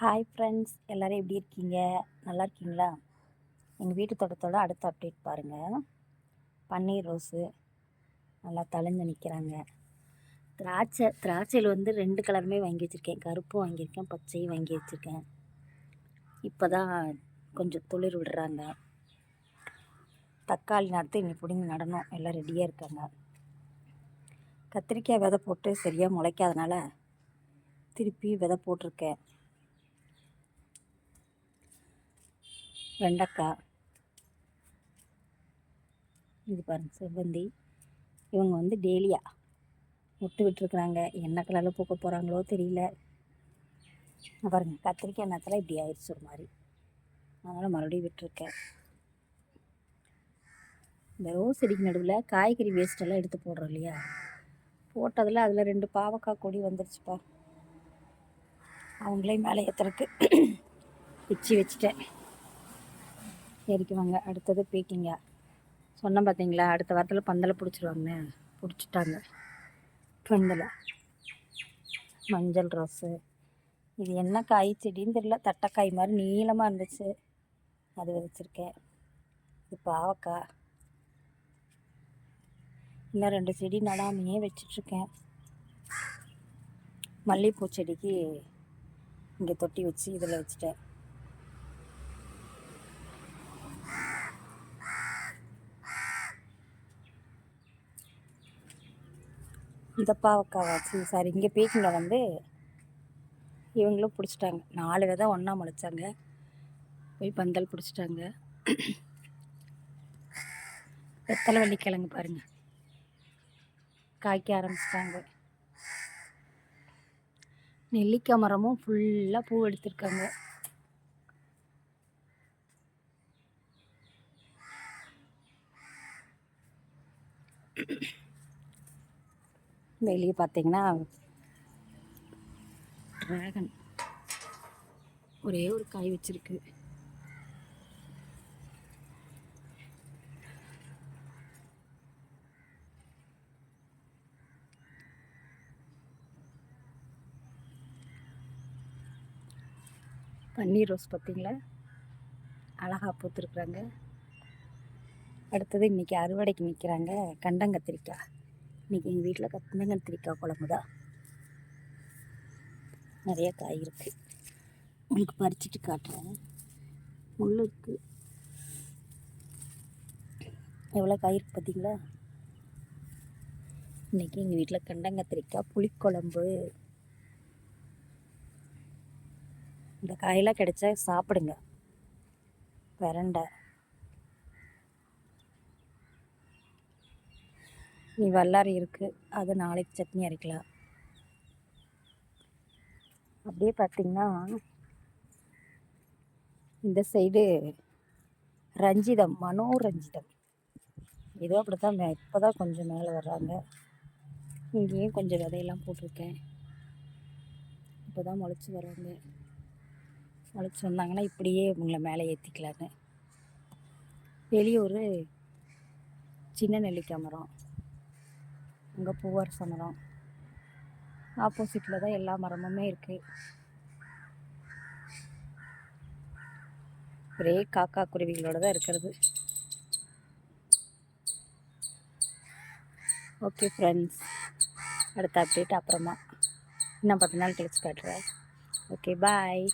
Hi friends எல்லோரும் எப்படி இருக்கீங்க? நல்லா இருக்கீங்களா? எங்கள் வீட்டு தோட்டத்தோட அடுத்த அப்டேட் பாருங்கள் பன்னீர் ரோஸு. நல்லா தழைஞ்சு நிற்கிறாங்க திராட்சை திராட்சையில் வந்து ரெண்டு கலருமே வாங்கி வச்சுருக்கேன். கருப்பும் வாங்கியிருக்கேன் பச்சையும் வாங்கி வச்சுருக்கேன். இப்போ தான் கொஞ்சம் துளிர் விடுறாங்க. தக்காளி நாற்று இன்னி பிடிங்கி நடணும். எல்லாம் ரெடியாக இருக்காங்க. கத்திரிக்காய் விதை போட்டு சரியாக முளைக்காதனால திருப்பி விதை போட்டிருக்கேன். வெண்டைக்காய் இது பாருங்கள் செவ்வந்தி. இவங்க வந்து டேலியா விட்டு விட்டுருக்குறாங்க. என்ன கலரில் பூக்க போகிறாங்களோ தெரியல. பாருங்கள் கத்திரிக்காய் நேரத்தில் இப்படி ஆயிடுச்சு ஒரு மாதிரி. அதனால் மறுபடியும் விட்டுருக்கேன். இந்த ரோஸ் செடிக்கு நடுவில் காய்கறி வேஸ்ட்டெல்லாம் எடுத்து போடுறோம் இல்லையா? போட்டதில் அதில் ரெண்டு பாவக்காய் கொடி வந்துருச்சுப்பா. அவங்களே மேலே ஏற்றுறக்கு பிச்சு வச்சுட்டேன். ஏறிக்குவாங்க அடுத்தது பீக்கிங்க. சொன்னேன் பார்த்தீங்களா அடுத்த வாரத்தில் பந்தலை பிடிச்சிருவாங்க. பிடிச்சிட்டாங்க. பந்தலை. மஞ்சள் ரோஸு. இது என்ன காய் செடின்னு தெரியல. தட்டைக்காய் மாதிரி நீளமாக இருந்துச்சு. அது விதைச்சிருக்கேன் இது பாவக்காய். இன்னும் ரெண்டு செடி நடாமையே வச்சிட்ருக்கேன். மல்லிகைப்பூ செடிக்கு இங்கே தொட்டி வச்சு இதில் வச்சுட்டேன். இந்த பாவக்காவாச்சு வச்சு சாரி. இங்கே பீக்கிங்கில் வந்து இவங்களும் பிடிச்சிட்டாங்க. நாலு விதை ஒன்றா முளைச்சாங்க. போய் பந்தல் பிடிச்சிட்டாங்க. வெத்தலை வள்ளிக்கிழங்கு பாருங்கள் காய்க்க ஆரம்பிச்சிட்டாங்க. நெல்லிக்காய் மரமும் ஃபுல்லாக பூ எடுத்திருக்காங்க. வெளியே பார்த்தீங்கன்னா ட்ராகன் ஒரே ஒரு காய் வச்சிருக்கு. பன்னீர் ரோஸ் பார்த்தீங்களா அழகாக பூத்துருக்குறாங்க. அடுத்தது இன்றைக்கி அறுவடைக்கு நிற்கிறாங்க கண்டங்கத்திரிக்காய். இன்றைக்கி எங்கள் வீட்டில் கண்டங்கத்திரிக்காய் குழம்பு தான் நிறைய காய் இருக்குது உங்களுக்கு பறிச்சுட்டு காட்டுறேன். முள் இருக்குது எவ்வளோ காய் இருக்குது பார்த்தீங்களா இன்றைக்கி எங்கள் வீட்டில் கண்டங்கத்திரிக்காய் புளிக்குழம்பு. இந்த காயெல்லாம் கிடைச்சா சாப்பிடுங்க. வரண்டை நீ வல்லாரி இருக்குது அது நாளைக்கு சட்னி அரைக்கலாம். அப்படியே பார்த்தீங்கன்னா இந்த சைடு ரஞ்சிதம் மனோரஞ்சிதம். ஏதோ அப்படி தான் மே இப்போ தான் கொஞ்சம் மேலே வர்றாங்க. இங்கேயும் கொஞ்சம் விதையெல்லாம் போட்டிருக்கேன். இப்போ தான் முளைச்சி வர்றாங்க. முளைச்சி வந்தாங்கன்னா இப்படியே உங்களை மேலே ஏற்றிக்கலாங்க வெளியே ஒரு சின்ன நெல்லிக்காய் மரம். அங்கே பூவரச மரம் ஆப்போசிட்டில் தான் எல்லா மரமுமே இருக்குது ஒரே காக்கா குருவிகளோட தான் இருக்கிறது. ஓகே ஃப்ரெண்ட்ஸ் அடுத்த அப்டேட் அப்புறமா. இன்னும் பத்து நாள் கழிச்சு காட்டுறேன். Okay bye